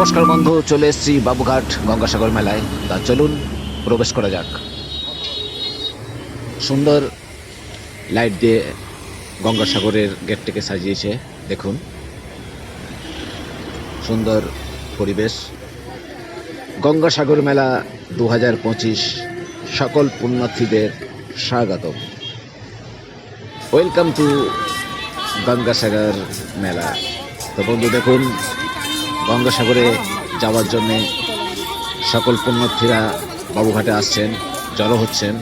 নমস্কার বন্ধু, চলে এসেছি বাবুঘাট গঙ্গাসাগর মেলায়। তা চলুন, প্রবেশ করা যাক। সুন্দর লাইট দিয়ে গঙ্গাসাগরের গেটটিকে সাজিয়েছে, দেখুন। সুন্দর পরিবেশ। গঙ্গাসাগর মেলা দু পঁচিশ, সকল পুণ্যার্থীদের স্বাগত ওয়েলকাম টু গঙ্গাসাগর মেলা। তো বন্ধু, দেখুন গঙ্গাসাগরে যাওয়ার জন্যে সকল পুণ্যার্থীরা বাবুঘাটে আসছেন, জড়ো হচ্ছেন।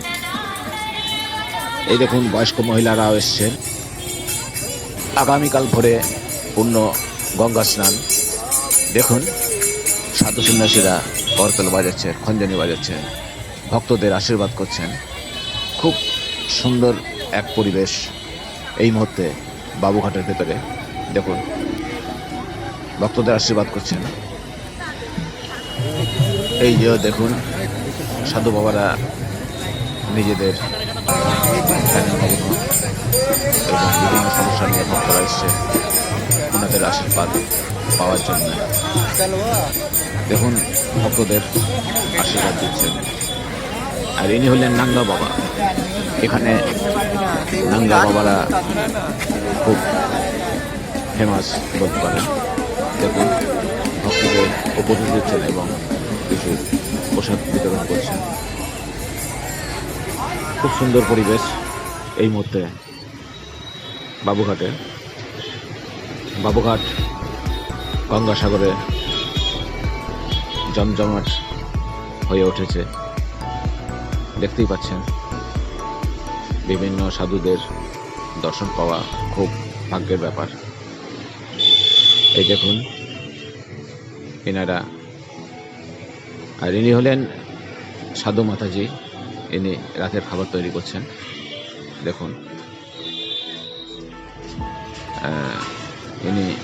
এই দেখুন, বয়স্ক মহিলারাও এসছেন। আগামীকাল ভোরে পূর্ণ গঙ্গা স্নান। দেখুন, সাধু সন্ন্যাসীরা করতল বাজাচ্ছে খঞ্জনি বাজাচ্ছে ভক্তদের আশীর্বাদ করছেন। খুব সুন্দর এক পরিবেশ এই মুহূর্তে বাবুঘাটের ভেতরে। দেখুন ভক্তদের আশীর্বাদ করছেন। এই যে দেখুন, সাধু বাবারা নিজেদের বিভিন্ন সমস্যা নিয়ে ভক্তরা এসছে, ওনাদের আশীর্বাদ পাওয়ার জন্য। দেখুন, ভক্তদের আশীর্বাদ দিচ্ছেন। আর ইনি হলেন নাঙ্গা বাবা। এখানে নাঙ্গা বাবারা খুব ফেমাস বলতে পারেন। ভক্তদের উপদেশ এবং কিছু প্রসাদ বিতরণ করছেন। খুব সুন্দর পরিবেশ এই মুহূর্তে বাবুঘাটে। বাবুঘাট গঙ্গাসাগরে জমজমাট হয়ে উঠেছে। দেখতেই পাচ্ছেন, বিভিন্ন সাধুদের দর্শন পাওয়া খুব ভাগ্যের ব্যাপার। এই দেখুন, এনারা। আর ইনি হলেন সাধু মাতাজি, ইনি রাতের খাবার তৈরি করছেন। দেখুন। ইনি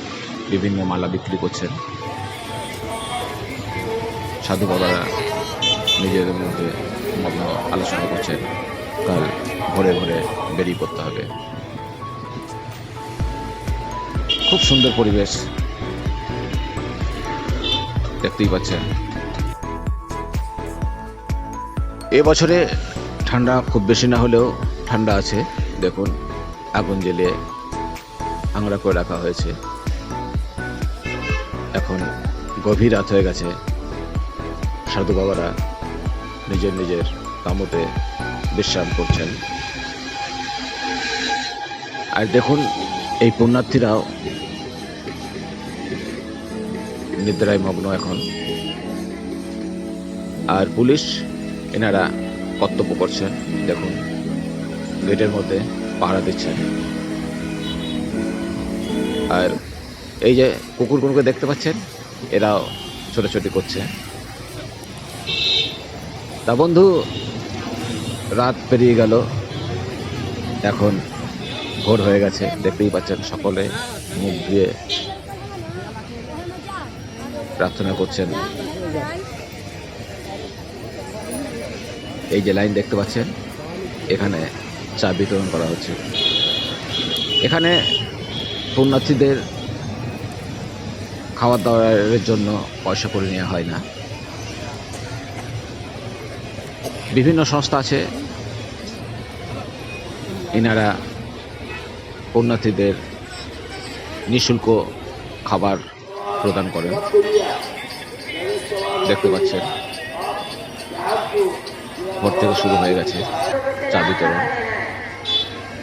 বিভিন্ন মালা বিক্রি করছেন। সাধু বাবারা নিজেদের মধ্যে মগ্ন আলোচনা করছেন। কাল ভোরে ভোরে বেরিয়ে পড়তে হবে। খুব সুন্দর পরিবেশ। দেখতেই পাচ্ছেন। এবছরে ঠান্ডা খুব বেশি না হলেও ঠান্ডা আছে। দেখুন, আগুন জ্বেলে আংরা করে রাখা হয়েছে। এখন গভীর রাত হয়ে গেছে। সাধু বাবারা নিজের নিজের কামতে বিশ্রাম করছেন। আর দেখুন, এই পুণ্যার্থীরাও নিদ্রায় মগ্ন এখন। আর পুলিশ, এনারা কর্তব্য করছেন দেখুন, গেটের মধ্যে পাহারা দিচ্ছেন আর এই যে কুকুরগুলোকে দেখতে পাচ্ছেন, এরাও ছোটাছুটি করছে। তা বন্ধু, রাত পেরিয়ে গেল। এখন ভোর হয়ে গেছে, দেখতেই পাচ্ছেন সকলে মুখ দিয়ে প্রার্থনা করছেন। এই যে লাইন দেখতে পাচ্ছেন, এখানে চা বিতরণ করা হচ্ছে। এখানে পুণ্যার্থীদের খাবার দাবারের জন্য পয়সা করে নেওয়া হয় না। বিভিন্ন সংস্থা আছে, এনারা পুণ্যার্থীদের নিঃশুল্ক খাবার প্রদান করেন। দেখতে পাচ্ছেন ভোর থেকে শুরু হয়ে গেছে চা বিতরণ।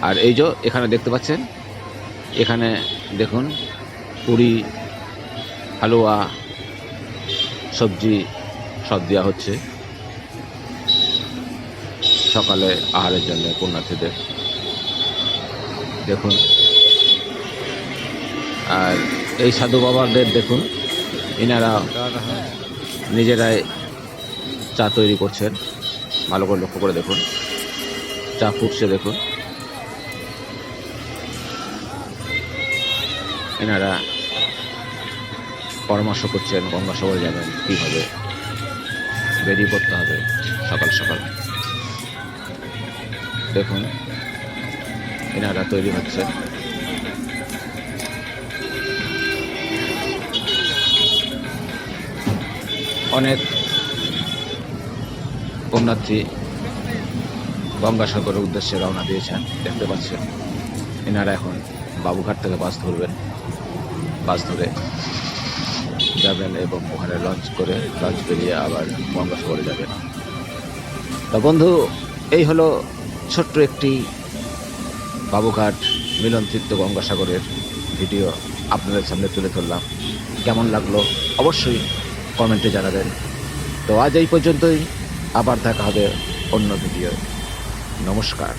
আর এই যে এখানে দেখতে পাচ্ছেন, এখানে দেখুন, পুরি, হালুয়া, সবজি সব দেওয়া হচ্ছে। সকালে আহারের জন্য পুণ্যার্থীদের। দেখুন, আর এই সাধু বাবাদের দেখুন এনারা নিজেরাই চা তৈরি করছেন। ভালো করে লক্ষ্য করে দেখুন। চা ফুটছে দেখুন। এনারা পরামর্শ করছেন গঙ্গাসাগরে যাবেন কীভাবে বেরিয়ে পড়তে হবে সকাল সকাল। দেখুন এনারা তৈরি হচ্ছে অনেক পুণ্যার্থী গঙ্গাসাগরের উদ্দেশ্যে রওনা দিয়েছেন, দেখতে পাচ্ছেন। এনারা এখন বাবুঘাট থেকে বাস ধরবেন। বাস ধরে যাবেন এবং ওখানে লঞ্চ করে লঞ্চ পেরিয়ে আবার গঙ্গাসাগরে যাবেন। তা বন্ধু, এই হলো ছোট্ট একটি বাবুঘাট মিলন তীর্থ গঙ্গাসাগরের ভিডিও আপনাদের সামনে তুলে ধরলাম। কেমন লাগল? অবশ্যই কমেন্টে জানাবেন। তো আজ এই পর্যন্তই। আবার দেখা হবে অন্য ভিডিও নমস্কার।